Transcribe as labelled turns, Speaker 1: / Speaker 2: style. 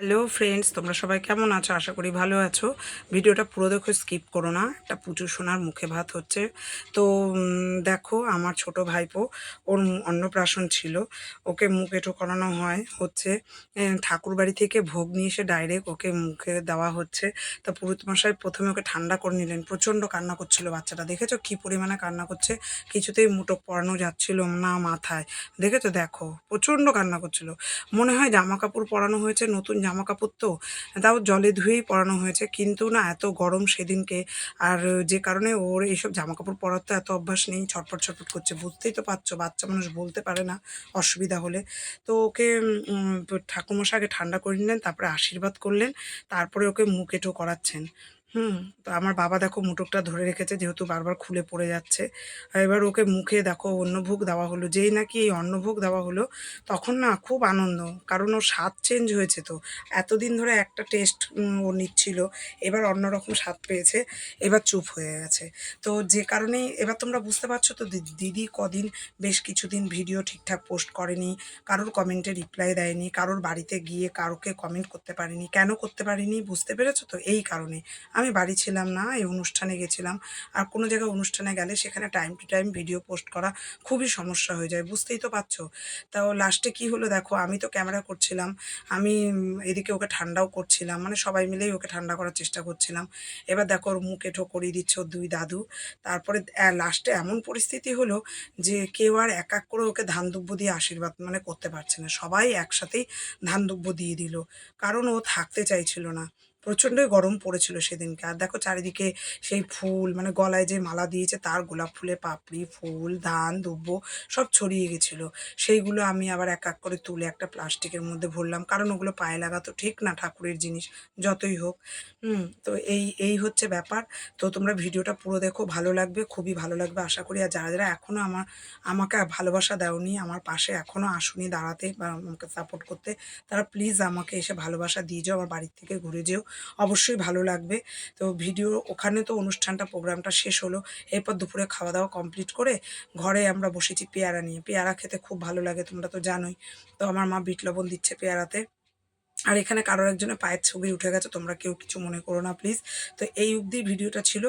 Speaker 1: Hello friends তোমরা সবাই কেমন আছো? আশা করি ভালো আছো। ভিডিওটা পুরো দেখো স্কিপ করো না। একটা পুজো সোনার মুখে ভাত হচ্ছে। তো দেখো, আমার ছোট ভাইপো, ওর অন্নপ্রাশন ছিল। ওকে মুখ এঁটো করানো হয়, হচ্ছে ঠাকুর বাড়ি থেকে ভোগ নিয়ে এসে ডাইরেক্ট ওকে মুখে দেওয়া হচ্ছে। তা পুরোহিত মশাই প্রথমে ওকে ঠান্ডা করে নিলেন। প্রচণ্ড কান্না করছিল বাচ্চাটা। দেখেছ কি পরিমাণে কান্না করছে? কিছুতেই মুটক পরানো যাচ্ছিল না মাথায়। দেখেছ? দেখো, প্রচণ্ড কান্না করছিল। মনে হয় জামা কাপড় পরানো হয়েছে, নতুন জামা কাপড় তো, তাও জলে ধুয়েই পরানো হয়েছে। কিন্তু না, এত গরম সেদিনকে। আর যে কারণে ওর এইসব জামা কাপড় পরার তো এত অভ্যাস নেই ছটপট ছটপট করছে। বুঝতেই তো পারছ, বাচ্চা মানুষ বলতে পারে না অসুবিধা হলে। তো ওকে ঠাকুমশা আগে ঠান্ডা করে নিলেন, তারপরে আশীর্বাদ করলেন, তারপরে ওকে মুখ এঁটো করাচ্ছেন। হুম। তো আমার বাবা দেখো মুটুকটা ধরে রেখেছে, যেহেতু বারবার খুলে পড়ে যাচ্ছে। আর এবার ওকে মুখে দেখো অন্নভোগ দেওয়া হলো, যেই নাকি এই অন্নভোগ দেওয়া হলো, তখন না খুব আনন্দ, কারণ ওর স্বাদ চেঞ্জ হয়েছে তো। এতদিন ধরে একটা টেস্ট ও নিচ্ছিল, এবার অন্যরকম স্বাদ পেয়েছে, এবার চুপ হয়ে গেছে। তো যে কারণেই, এবার তোমরা বুঝতে পারছ তো দিদি কদিন বেশ কিছুদিন ভিডিও ঠিকঠাক পোস্ট করেনি, কারোর কমেন্টে রিপ্লাই দেয়নি, কারোর বাড়িতে গিয়ে কারোকে কমেন্ট করতে পারিনি, কেন করতে পারিনি, বুঝতে পেরেছ তো? এই কারণে। আমি বাড়ি ছিলাম না, এই অনুষ্ঠানে গেছিলাম। আর কোনো জায়গায় অনুষ্ঠানে গেলে সেখানে time to time video post করা খুবই সমস্যা হয়ে যায়, বুঝতেই তো পারছ? তাও লাস্টে কি হলো দেখো, আমি তো ক্যামেরা করছিলাম, আমি এদিকে ওকে ঠান্ডাও করছিলাম মানে সবাই মিলেই ওকে ঠান্ডা করার চেষ্টা করছিলাম। এবার দেখো ওর মুখ এঁটো করিয়ে দিচ্ছে দুই দাদু। তারপরে লাস্টে এমন পরিস্থিতি হলো যে কেউ আর এক এক করে ওকে ধান দুব্য দিয়ে আশীর্বাদ মানে করতে পারছে না। সবাই একসাথেই ধান দুব্য দিয়ে দিল। কারণ ও থাকতে চাইছিল না। প্রচণ্ডই গরম পড়েছিল সেদিনকে। আর দেখো চারিদিকে সেই ফুল মানে গলায় যে মালা দিয়েছে তার গোলাপ ফুলের পাপড়ি, ফুল, ধান দুব্য সব ছড়িয়ে গেছিল। সেইগুলো আমি আবার এক এক করে তুলে একটা প্লাস্টিকের মধ্যে ভরলাম, কারণ ওগুলো পায়ে লাগা তো ঠিক না ঠাকুরের জিনিস, যতই হোক। হুম, তো এই এই হচ্ছে ব্যাপার। তো তোমরা ভিডিওটা পুরো দেখো, ভালো লাগবে, খুবই ভালো লাগবে আশা করি। আর যারা যারা এখনও আমার, আমাকে ভালোবাসা দেওনি, আমার পাশে এখনও আসুনি দাঁড়াতে বা আমাকে সাপোর্ট করতে, তারা প্লিজ আমাকে এসে ভালোবাসা দিয়ে যাও, আমার বাড়ির থেকে ঘুরে যেও। অবশ্যই ভালো লাগবে। তো ভিডিও, ওখানে তো অনুষ্ঠানটা, প্রোগ্রামটা শেষ হলো। এরপর দুপুরে খাওয়া দাওয়া কমপ্লিট করে ঘরে আমরা বসেছি পেয়ারা নিয়ে। পেয়ারা খেতে খুব ভালো লাগে, তোমরা তো জানোই। তো আমার মা বিট লবণ দিচ্ছে পেয়ারাতে। আর এখানে কারোর একজনের পায়ের ছবি উঠে গেছে, তোমরা কেউ কিছু মনে করো না প্লিজ তো এই অবধি ভিডিওটা ছিল।